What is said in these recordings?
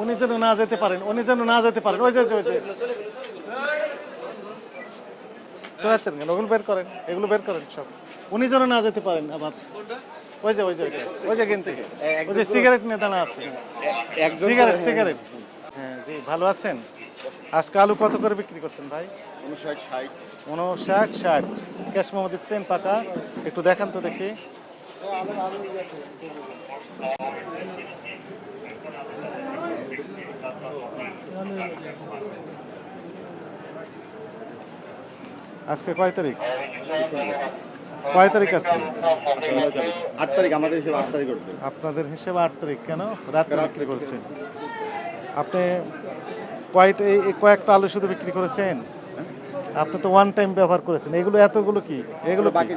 উনি যেন না যেতে পারেন উনি যেন না যেতে পারেন। ওই যে ওই যে, শোনাচ্ছেন কেন? ওগুলো বের করেন এগুলো বের করেন সব। উনি যেন না যেতে পারেন আবার। ওই যে ওই যে ওই যে, থেকে ওই যে সিগারেট নিয়ে দাঁড়া আছে। Cigarette cigarette. হ্যাঁ জি ভালো আছেন? আজকে আলু কত করে বিক্রি করছেন ভাই? উনষাট ষাট। উনষাট ষাট। ক্যাশ মোমো দিচ্ছেন পাকা। একটু দেখান তো দেখি। আজকে কয় তারিখ? কয় তারিখ আজকে? আট তারিখ আমাদের হিসেবে আট তারিখ উঠবে আপনাদের হিসেবে আট তারিখ কেন? রাত্রে বিক্রি করছেন। আপনি কয়টা এই কয়েকটা আলু শুধু বিক্রি করেছেন? আপনি তো ওয়ান টাইম ব্যবহার করেছেন। এগুলো এতগুলো কি? এগুলো বাকি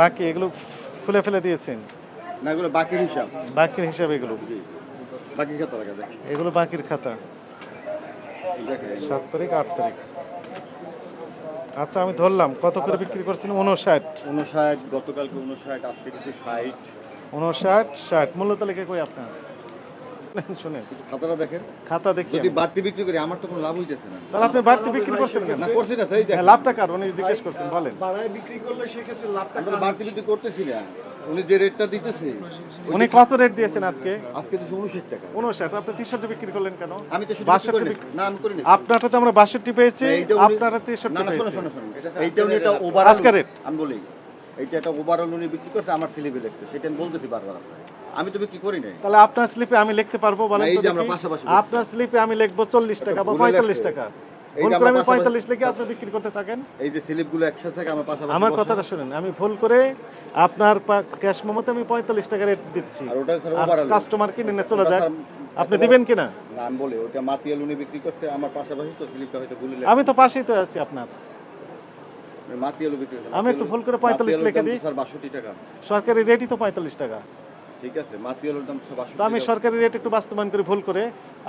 বাকি এগুলো খুলে ফেলে দিয়েছেন। না এগুলো বাকির হিসাব। বাকির হিসাবে এগুলো। বাকি টাকা দেখেন এগুলো বাকির খাতা। সাত তারিখ আট তারিখ। আচ্ছা আমি ধরলাম কত করে বিক্রি করছেন? উনষাট উনষাট গতকালকে উনষাট আজকে কিছু ষাট। উনষাট ষাট। মূল্য তালিকা কই আপনার? শুনেন। খাতাটা দেখেন। খাতা দেখি যদি বাড়তি বিক্রি করি আমার তো কোনো লাভ হইতেছে না। তাহলে আপনি বাড়তি বিক্রি করছেন না করছি না তাই হ্যাঁ, লাভটা কার? উনি জিজ্ঞেস করছেন বলেন। বাড়ায় বিক্রি করলে সেক্ষেত্রে লাভটা বাড়তি বিক্রি করতেছি না। উনি যে রেটটা দিতেছে উনি কত রেট দিয়েছেন আজকে? আজকে দিচ্ছে উনষাট টাকা। উনষাট আপনি তেষট্টি বিক্রি করলেন কেন? আমি তো বাষট্টি বিক্রি করি বিক্রি- না আমি করি আপনারটা তো আমরা বাষট্টি পেয়েছি না, এইটা উনি- আপনারা না তেষট্টি না শোনো পেয়েছি। শোনো শোনো। এইটা উনি এটা ওভার আজকের rate? আমি বলি এইটা একটা ওভারঅল উনি বিক্রি করছে আমার সিলিপে লিখছে সেটা আমি বলতেছি বারবার আমি তো বিক্রি করি নাই। তাহলে আপনার স্লিপে আমি লিখতে পারব বলেন তো আপনার স্লিপে আমি লিখব চল্লিশ টাকা বা পঁয়তাল্লিশ টাকা। ভুল করে আমি পঁয়তাল্লিশ লিখে আপনি বিক্রি করতে থাকেন? এই যে স্লিপগুলো একসাথে থাকে আমার পাশাপাশি আমার কথাটা শুনেন আমি ভুল করে আপনার ক্যাশ মোমোতে আমি পঁয়তাল্লিশ টাকা রেট দিচ্ছি। আর ওটা স্যার আর ওভারঅল কাস্টমার কিনে নিয়ে চলে যাক। আপনি দিবেন কিনা? না আমি বলি ওটা মাতিয়াল উনি বিক্রি করছে আমার পাশাপাশি তো স্লিপটা হয়তো ভুলে আমি তো পাশেই তো আছি আপনার। মাতিয়ালু বিক্রি আমি একটু ভুল করে 45 লিখে দিই। স্যার বাষট্টি টাকা। সরকারি রেটই তো পঁয়তাল্লিশ টাকা। ঠিক আছে মাতিয়ালুর দাম তো আমি সরকারি রেট একটু বাস্তবায়ন করে ভুল করে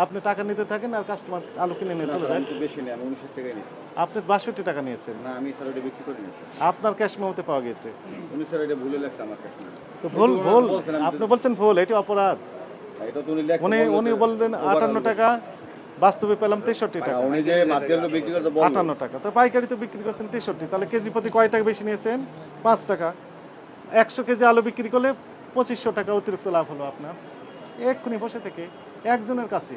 আপনি টাকা নিতে থাকেন আর কাস্টমার আলু কিনে নিয়ে চলে বেশি নেই আমি টাকাই নিয়েছি। আপনি বাষট্টি টাকা নিয়েছেন। না আমি স্যার ওটা বিক্রি করি না আপনার ক্যাশ মোমোতে পাওয়া গেছে। উনি স্যার এটা ভুলে লাগছে আমার কাছে তো ভুল ভুল। আপনি বলছেন ভুল এটি অপরাধ। এটা তো উনি উনি উনি বললেন আটান্ন টাকা বাস্তবে পেলাম তেষট্টি হ্যাঁ, টাকা। উনি যে বিক্রি করতে আটান্ন টাকা। তো পাইকারি তো বিক্রি করছেন তেষট্টি তাহলে কেজি প্রতি কয় টাকা বেশি নিয়েছেন? পাঁচ টাকা। একশো কেজি আলু বিক্রি করলে পঁচিশশো টাকা অতিরিক্ত লাভ হলো আপনার। এক্ষুনি বসে থেকে একজনের কাছে।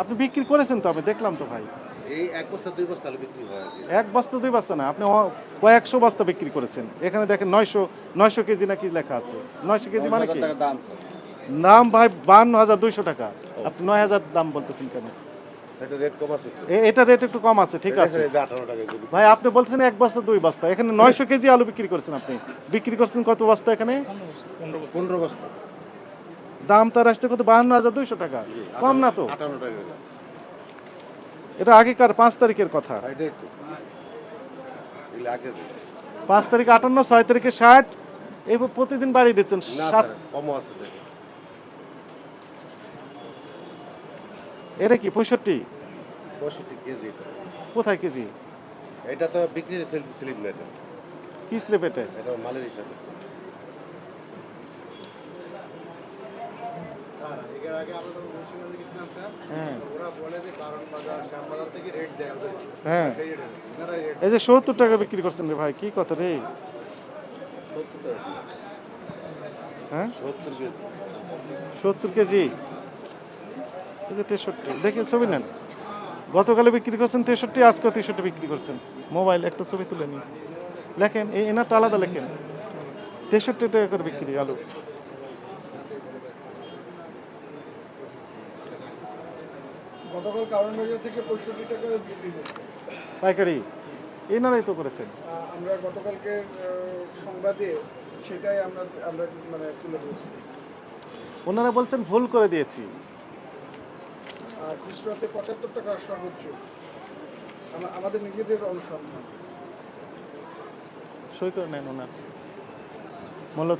আপনি বিক্রি করেছেন তো? আমি দেখলাম তো ভাই। এক বস্তা দুই বস্তা না আপনি কয়েকশো বস্তা বিক্রি করেছেন। এখানে দেখেন নয়শো নয়শো কেজি নাকি লেখা আছে। নয়শো কেজি মানে কি? দাম দাম ভাই বান্ন হাজার দুইশো টাকা। আপনি নয় হাজার দাম বলতেছেন কেন? এটা রেট কম একটু কম আছে ঠিক আছে। ভাই আপনি বলছেন এক বস্তা দুই বস্তা। এখানে নয়শো কেজি আলু বিক্রি করছেন আপনি। বিক্রি করছেন কত বস্তা এখানে? পনেরো বস্তা। দাম তার আসছে কত? বাহান্ন হাজার দুইশো টাকা। কম না তো? এটা আগেকার পাঁচ তারিখের কথা। পাঁচ তারিখ আটান্ন ছয় তারিখে ষাট। এবার প্রতিদিন বাড়িয়ে দিচ্ছেন সাত কমও আছে এটা কি পঁয়ষট্টি? পঁয়ষট্টি কেজি কোথায় কেজি? এটা তো বিক্রির স্লিপ এটা কি স্লেপ এটা? এটা মালের হিসাবে এর আগে আমরা যখন মুন্সিগঞ্জে গেছিলাম স্যার। হ্যাঁ। ওরা বলে যে কারণ বাজার শ্যামবাজার থেকে রেট দেয় ওদের হ্যাঁ। এই যে সত্তর টাকা বিক্রি করছেন রে ভাই কি কথা রে? হ্যাঁ? সত্তর কেজি। সত্তর কেজি? এই যে তেষট্টি দেখে ছবি নেন। গতকালে বিক্রি করছেন তেষট্টি আজকে তেষট্টি বিক্রি করছেন। মোবাইল একটা ছবি তুলে নিন। লেখেন এই এনারটা আলাদা লেখেন। তেষট্টি টাকা করে বিক্রি আলু। পাইকারি এনারাই তো করেছেন। আমরা গতকালকে সংবাদে সেটাই আমরা আমরা মানে তুলে ধরছি। ওনারা বলছেন ভুল করে দিয়েছি। খুচরাতে পঁচাত্তর টাকা সর্বোচ্চ। আমাদের নিজেদের অনুসন্ধান। সই করে নেন ওনার। মূল্য